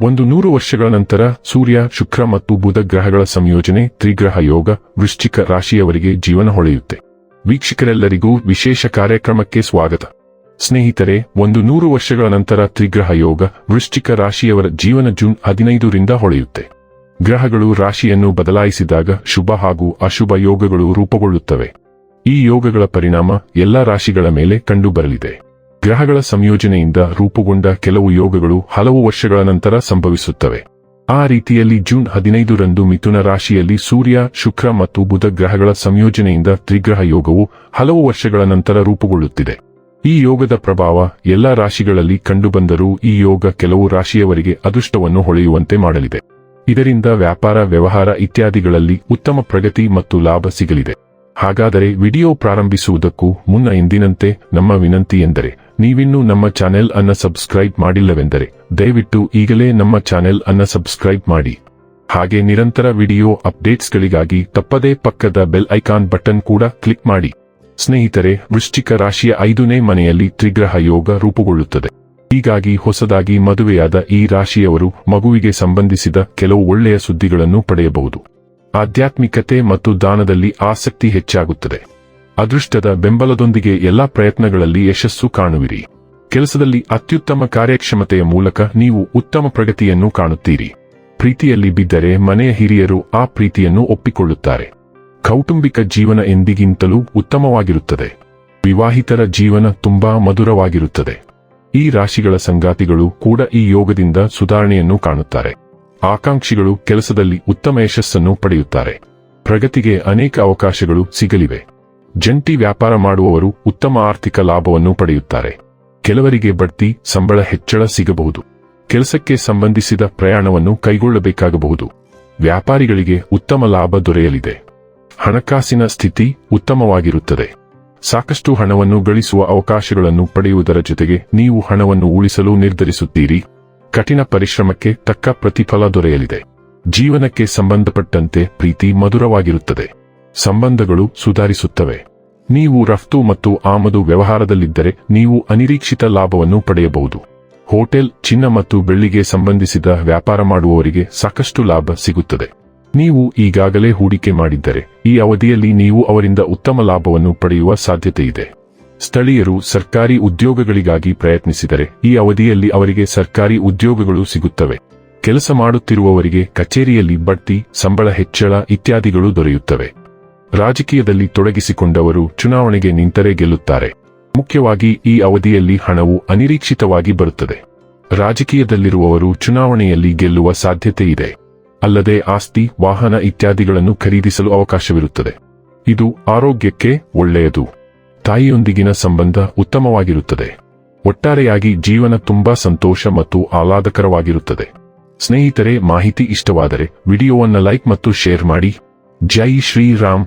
ಒಂದು ನೂರು ವರ್ಷಗಳ ನಂತರ ಸೂರ್ಯ, ಶುಕ್ರ ಮತ್ತು ಬುಧ ಗ್ರಹಗಳ ಸಂಯೋಜನೆ, ತ್ರಿಗ್ರಹ ಯೋಗ, ವೃಶ್ಚಿಕ ರಾಶಿಯವರಿಗೆ ಜೀವನ ಹೊಳೆಯುತ್ತೆ. ವೀಕ್ಷಕರೆಲ್ಲರಿಗೂ ವಿಶೇಷ ಕಾರ್ಯಕ್ರಮಕ್ಕೆ ಸ್ವಾಗತ. ಸ್ನೇಹಿತರೆ, ಒಂದು ನೂರು ವರ್ಷಗಳ ನಂತರ ತ್ರಿಗ್ರಹ ಯೋಗ, ವೃಶ್ಚಿಕ ರಾಶಿಯವರ ಜೀವನ ಜೂನ್ ಹದಿನೈದರಿಂದ ಹೊಳೆಯುತ್ತೆ. ಗ್ರಹಗಳು ರಾಶಿಯನ್ನು ಬದಲಾಯಿಸಿದಾಗ ಶುಭ ಹಾಗೂ ಅಶುಭ ಯೋಗಗಳು ರೂಪುಗೊಳ್ಳುತ್ತವೆ. ಈ ಯೋಗಗಳ ಪರಿಣಾಮ ಎಲ್ಲಾ ರಾಶಿಗಳ ಮೇಲೆ ಕಂಡುಬರಲಿದೆ. ಗ್ರಹಗಳ ಸಂಯೋಜನೆಯಿಂದ ರೂಪುಗೊಂಡ ಕೆಲವು ಯೋಗಗಳು ಹಲವು ವರ್ಷಗಳ ನಂತರ ಸಂಭವಿಸುತ್ತವೆ. ಆ ರೀತಿಯಲ್ಲಿ ಜೂನ್ ಹದಿನೈದರಂದು ಮಿಥುನ ರಾಶಿಯಲ್ಲಿ ಸೂರ್ಯ, ಶುಕ್ರ ಮತ್ತು ಬುಧ ಗ್ರಹಗಳ ಸಂಯೋಜನೆಯಿಂದ ತ್ರಿಗ್ರಹ ಯೋಗವು ಹಲವು ವರ್ಷಗಳ ನಂತರ ರೂಪುಗೊಳ್ಳುತ್ತಿದೆ. ಈ ಯೋಗದ ಪ್ರಭಾವ ಎಲ್ಲ ರಾಶಿಗಳಲ್ಲಿ ಕಂಡುಬಂದರೂ ಈ ಯೋಗ ಕೆಲವು ರಾಶಿಯವರಿಗೆ ಅದೃಷ್ಟವನ್ನು ಹೊಳೆಯುವಂತೆ ಮಾಡಲಿದೆ. ಇದರಿಂದ ವ್ಯಾಪಾರ, ವ್ಯವಹಾರ ಇತ್ಯಾದಿಗಳಲ್ಲಿ ಉತ್ತಮ ಪ್ರಗತಿ ಮತ್ತು ಲಾಭ ಸಿಗಲಿದೆ. ಹಾಗಾದರೆ ವಿಡಿಯೋ ಪ್ರಾರಂಭಿಸುವುದಕ್ಕೂ ಮುನ್ನ ಎಂದಿನಂತೆ ನಮ್ಮ ವಿನಂತಿ ಎಂದರೆ ನೀವಿನ್ನೂ ನಮ್ಮ ಚಾನೆಲ್ ಅನ್ನ ಸಬ್ಸ್ಕ್ರೈಬ್ ಮಾಡಿಲ್ಲವೆಂದರೆ ದಯವಿಟ್ಟು ಈಗಲೇ ನಮ್ಮ ಚಾನೆಲ್ ಅನ್ನ ಸಬ್ಸ್ಕ್ರೈಬ್ ಮಾಡಿ. ಹಾಗೆ ನಿರಂತರ ವಿಡಿಯೋ ಅಪ್ಡೇಟ್ಸ್ಗಳಿಗಾಗಿ ತಪ್ಪದೇ ಪಕ್ಕದ ಬೆಲ್ ಐಕಾನ್ ಬಟನ್ ಕೂಡ ಕ್ಲಿಕ್ ಮಾಡಿ. ಸ್ನೇಹಿತರೆ, ವೃಶ್ಚಿಕ ರಾಶಿಯ ಐದನೇ ಮನೆಯಲ್ಲಿ ತ್ರಿಗ್ರಹ ಯೋಗ ರೂಪುಗೊಳ್ಳುತ್ತದೆ. ಹೀಗಾಗಿ ಹೊಸದಾಗಿ ಮದುವೆಯಾದ ಈ ರಾಶಿಯವರು ಮಗುವಿಗೆ ಸಂಬಂಧಿಸಿದ ಕೆಲವು ಒಳ್ಳೆಯ ಸುದ್ದಿಗಳನ್ನು ಪಡೆಯಬಹುದು. ಆಧ್ಯಾತ್ಮಿಕತೆ ಮತ್ತು ದಾನದಲ್ಲಿ ಆಸಕ್ತಿ ಹೆಚ್ಚಾಗುತ್ತದೆ. ಅದೃಷ್ಟದ ಬೆಂಬಲದೊಂದಿಗೆ ಎಲ್ಲಾ ಪ್ರಯತ್ನಗಳಲ್ಲಿ ಯಶಸ್ಸು ಕಾಣುವಿರಿ. ಕೆಲಸದಲ್ಲಿ ಅತ್ಯುತ್ತಮ ಕಾರ್ಯಕ್ಷಮತೆಯ ಮೂಲಕ ನೀವು ಉತ್ತಮ ಪ್ರಗತಿಯನ್ನು ಕಾಣುತ್ತೀರಿ. ಪ್ರೀತಿಯಲ್ಲಿ ಬಿದ್ದರೆ ಮನೆಯ ಹಿರಿಯರು ಆ ಪ್ರೀತಿಯನ್ನು ಒಪ್ಪಿಕೊಳ್ಳುತ್ತಾರೆ. ಕೌಟುಂಬಿಕ ಜೀವನ ಎಂದಿಗಿಂತಲೂ ಉತ್ತಮವಾಗಿರುತ್ತದೆ. ವಿವಾಹಿತರ ಜೀವನ ತುಂಬಾ ಮಧುರವಾಗಿರುತ್ತದೆ. ಈ ರಾಶಿಗಳ ಸಂಗಾತಿಗಳು ಕೂಡ ಈ ಯೋಗದಿಂದ ಸುಧಾರಣೆಯನ್ನು ಕಾಣುತ್ತಾರೆ. ಆಕಾಂಕ್ಷಿಗಳು ಕೆಲಸದಲ್ಲಿ ಉತ್ತಮ ಯಶಸ್ಸನ್ನು ಪಡೆಯುತ್ತಾರೆ. ಪ್ರಗತಿಗೆ ಅನೇಕ ಅವಕಾಶಗಳು ಸಿಗಲಿವೆ. ಜಂಟಿ ವ್ಯಾಪಾರ ಮಾಡುವವರು ಉತ್ತಮ ಆರ್ಥಿಕ ಲಾಭವನ್ನು ಪಡೆಯುತ್ತಾರೆ. ಕೆಲವರಿಗೆ ಬಡ್ತಿ, ಸಂಬಳ ಹೆಚ್ಚಳ ಸಿಗಬಹುದು. ಕೆಲಸಕ್ಕೆ ಸಂಬಂಧಿಸಿದ ಪ್ರಯಾಣವನ್ನು ಕೈಗೊಳ್ಳಬೇಕಾಗಬಹುದು. ವ್ಯಾಪಾರಿಗಳಿಗೆ ಉತ್ತಮ ಲಾಭ ದೊರೆಯಲಿದೆ. ಹಣಕಾಸಿನ ಸ್ಥಿತಿ ಉತ್ತಮವಾಗಿರುತ್ತದೆ. ಸಾಕಷ್ಟು ಹಣವನ್ನು ಗಳಿಸುವ ಅವಕಾಶಗಳನ್ನು ಪಡೆಯುವುದರ ಜೊತೆಗೆ ನೀವು ಹಣವನ್ನು ಉಳಿಸಲು ನಿರ್ಧರಿಸುತ್ತೀರಿ. ಕಠಿಣ ಪರಿಶ್ರಮಕ್ಕೆ ತಕ್ಕ ಪ್ರತಿಫಲ ದೊರೆಯಲಿದೆ. ಜೀವನಕ್ಕೆ ಸಂಬಂಧಪಟ್ಟಂತೆ ಪ್ರೀತಿ ಮಧುರವಾಗಿರುತ್ತದೆ. ಸಂಬಂಧಗಳು ಸುಧಾರಿಸುತ್ತವೆ. ನೀವು ರಫ್ತು ಮತ್ತು ಆಮದು ವ್ಯವಹಾರದಲ್ಲಿದ್ದರೆ ನೀವು ಅನಿರೀಕ್ಷಿತ ಲಾಭವನ್ನು ಪಡೆಯಬಹುದು. ಹೋಟೆಲ್, ಚಿನ್ನ ಮತ್ತು ಬೆಳ್ಳಿಗೆ ಸಂಬಂಧಿಸಿದ ವ್ಯಾಪಾರ ಮಾಡುವವರಿಗೆ ಸಾಕಷ್ಟು ಲಾಭ ಸಿಗುತ್ತದೆ. ನೀವು ಈಗಾಗಲೇ ಹೂಡಿಕೆ ಮಾಡಿದ್ದರೆ, ಈ ಅವಧಿಯಲ್ಲಿ ನೀವು ಅವರಿಂದ ಉತ್ತಮ ಲಾಭವನ್ನು ಪಡೆಯುವ ಸಾಧ್ಯತೆಯಿದೆ. ಸ್ಥಳೀಯರು ಸರ್ಕಾರಿ ಉದ್ಯೋಗಗಳಿಗಾಗಿ ಪ್ರಯತ್ನಿಸಿದರೆ, ಈ ಅವಧಿಯಲ್ಲಿ ಅವರಿಗೆ ಸರ್ಕಾರಿ ಉದ್ಯೋಗಗಳು ಸಿಗುತ್ತವೆ. ಕೆಲಸ ಮಾಡುತ್ತಿರುವವರಿಗೆ ಕಚೇರಿಯಲ್ಲಿ ಬಡ್ತಿ, ಸಂಬಳ ಹೆಚ್ಚಳ ಇತ್ಯಾದಿಗಳು ದೊರೆಯುತ್ತವೆ. ರಾಜಕೀಯದಲ್ಲಿ ತೊಡಗಿಸಿಕೊಂಡವರು ಚುನಾವಣೆಗೆ ನಿಂತರೆ ಗೆಲ್ಲುತ್ತಾರೆ. ಮುಖ್ಯವಾಗಿ ಈ ಅವಧಿಯಲ್ಲಿ ಹಣವು ಅನಿರೀಕ್ಷಿತವಾಗಿ ಬರುತ್ತದೆ. ರಾಜಕೀಯದಲ್ಲಿರುವವರು ಚುನಾವಣೆಯಲ್ಲಿ ಗೆಲ್ಲುವ ಸಾಧ್ಯತೆ ಇದೆ. ಅಲ್ಲದೆ ಆಸ್ತಿ, ವಾಹನ ಇತ್ಯಾದಿಗಳನ್ನು ಖರೀದಿಸಲು ಅವಕಾಶವಿರುತ್ತದೆ. ಇದು ಆರೋಗ್ಯಕ್ಕೆ ಒಳ್ಳೆಯದು. ತಾಯಿಯೊಂದಿಗಿನ ಸಂಬಂಧ ಉತ್ತಮವಾಗಿರುತ್ತದೆ. ಒಟ್ಟಾರೆಯಾಗಿ ಜೀವನ ತುಂಬಾ ಸಂತೋಷ ಮತ್ತು ಆಹ್ಲಾದಕರವಾಗಿರುತ್ತದೆ. ಸ್ನೇಹಿತರೆ, ಮಾಹಿತಿ ಇಷ್ಟವಾದರೆ ವಿಡಿಯೋವನ್ನು ಲೈಕ್ ಮತ್ತು ಶೇರ್ ಮಾಡಿ. ಜೈ ಶ್ರೀರಾಮ್.